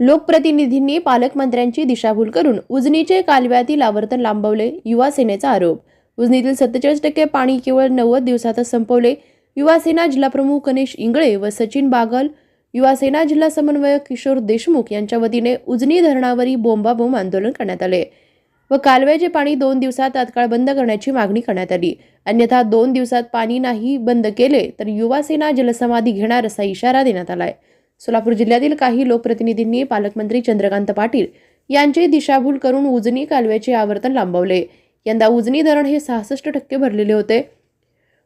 लोकप्रतिनिधींनी पालकमंत्र्यांची दिशाभूल करून उजनीचे कालव्यातील आवर्तन लांबवले युवा सेनेचा आरोप. उजनीतील सत्तेचाळीस टक्के पाणी केवळ नव्वद दिवसातच संपवले. युवा सेना जिल्हाप्रमुख गणेश इंगळे व सचिन बागल युवा सेना जिल्हा समन्वयक किशोर देशमुख यांच्या वतीने उजनी धरणावरील बोंबाबोंब आंदोलन करण्यात आले व कालव्याचे पाणी दोन दिवसात तात्काळ बंद करण्याची मागणी करण्यात आली. अन्यथा दोन दिवसात पाणी नाही बंद केले तर युवा सेना जलसमाधी घेणार असा इशारा देण्यात आलाय. सोलापूर जिल्ह्यातील काही लोकप्रतिनिधींनी पालकमंत्री चंद्रकांत पाटील यांची दिशाभूल करून उजनी कालव्याचे आवर्तन लांबवले. यंदा उजनी धरण हे सहासष्ट टक्के भरलेले होते.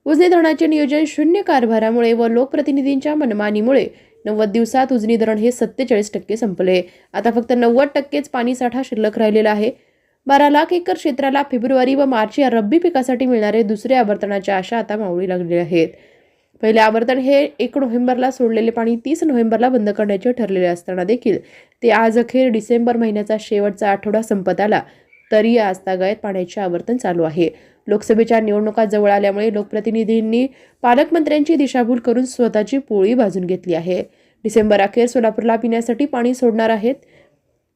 उजनी धरणाचे नियोजन शून्य कारभारामुळे व लोकप्रतिनिधींच्या मनमानीमुळे नव्वद दिवसात उजनी धरण हे सत्तेचाळीस टक्के संपले. आता फक्त नव्वद टक्केच पाणीसाठा शिल्लक राहिलेला आहे. बारा लाख एकर क्षेत्राला फेब्रुवारी व मार्च या रब्बी पिकासाठी मिळणारे दुसरे आवर्तनाच्या आशा आता मावळी लागलेल्या आहेत. पहिले आवर्तन हे एक नोव्हेंबरला सोडलेले पाणी तीस नोव्हेंबरला बंद करण्याचे ठरलेले असताना देखील ते आज अखेर डिसेंबर महिन्याचा शेवटचा आठवडा संपत आला. तरी आज तागायत पाण्याचे आवर्तन चालू आहे. लोकसभेच्या निवडणुका जवळ आल्यामुळे लोकप्रतिनिधींनी पालकमंत्र्यांची दिशाभूल करून स्वतःची पोळी भाजून घेतली आहे. डिसेंबर अखेर सोलापूरला पिण्यासाठी पाणी सोडणार आहेत.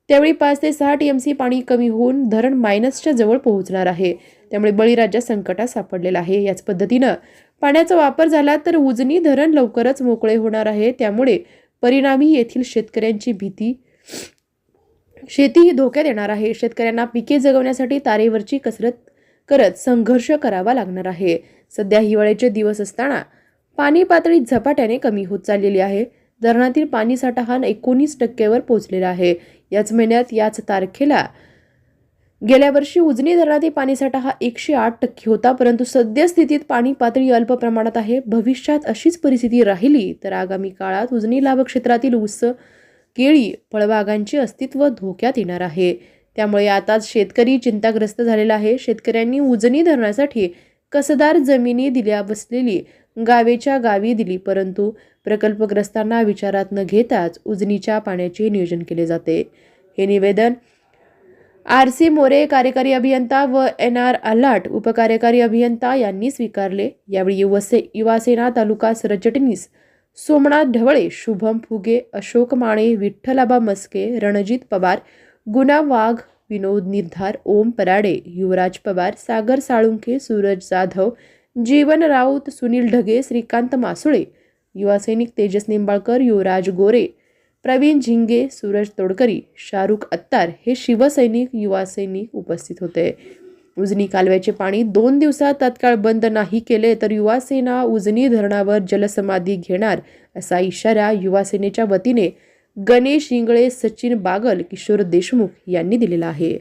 त्यावेळी पाच ते सहा टीएमसी पाणी कमी होऊन धरण मायनसच्या जवळ पोहोचणार आहे. त्यामुळे बळीराज्य संकटात सापडलेला आहे. याच पद्धतीनं पाण्याचा वापर झाला तर उजनी धरण लवकरच मोकळे होणार आहे. त्यामुळे परिणामी येथील शेतकऱ्यांची भीती शेती ही धोक्यात येणार आहे. शेतकऱ्यांना पिके जगवण्यासाठी तारेवरची कसरत करत संघर्ष करावा लागणार आहे. सध्या हिवाळ्याचे दिवस असताना पाणी पातळी झपाट्याने कमी होत चाललेली आहे. धरणातील पाणीसाठा हा एकोणीस टक्क्यावर पोहोचलेला आहे. याच महिन्यात याच तारखेला गेल्या वर्षी उजनी धरणातील पाणीसाठा हा एकशे आठ टक्के होता परंतु सद्यस्थितीत पाणी पातळी अल्प प्रमाणात आहे. भविष्यात अशीच परिस्थिती राहिली तर आगामी काळात उजनी लाभक्षेत्रातील ऊस केळी फळबागांचे अस्तित्व धोक्यात येणार आहे. त्यामुळे आताच शेतकरी चिंताग्रस्त झालेला आहे. शेतकऱ्यांनी उजनी धरणासाठी कसदार जमिनी दिल्या बसलेली गावेच्या गावी दिली परंतु प्रकल्पग्रस्तांना विचारात न घेताच उजनीच्या पाण्याचे नियोजन केले जाते. हे निवेदन आर सी मोरे कार्यकारी अभियंता व एन आर अलाट उपकार्यकारी अभियंता यांनी स्वीकारले. यावेळी युवसे युवासेना तालुका सरचटणीस सोमनाथ ढवळे शुभम फुगे अशोक माणे विठ्ठलाबा मस्के रणजित पवार गुना वाघ विनोद निर्धार ओम पराडे युवराज पवार सागर साळुंखे सूरज जाधव जीवन राऊत सुनील ढगे श्रीकांत मासुळे युवासैनिक तेजस निंबाळकर युवराज गोरे प्रवीण झिंगे सूरज तोडकरी शाहरुख अत्तार हे शिवसैनिक युवा सैनिक उपस्थित होते. उजनी कालव्याचे पाणी दोन दिवसात तात्काळ बंद नाही केले तर युवा सेना उजनी धरणावर जलसमाधी घेणार असा इशारा युवा सेनेच्या वतीने गणेश इंगळे सचिन बागल किशोर देशमुख यांनी दिलेला आहे.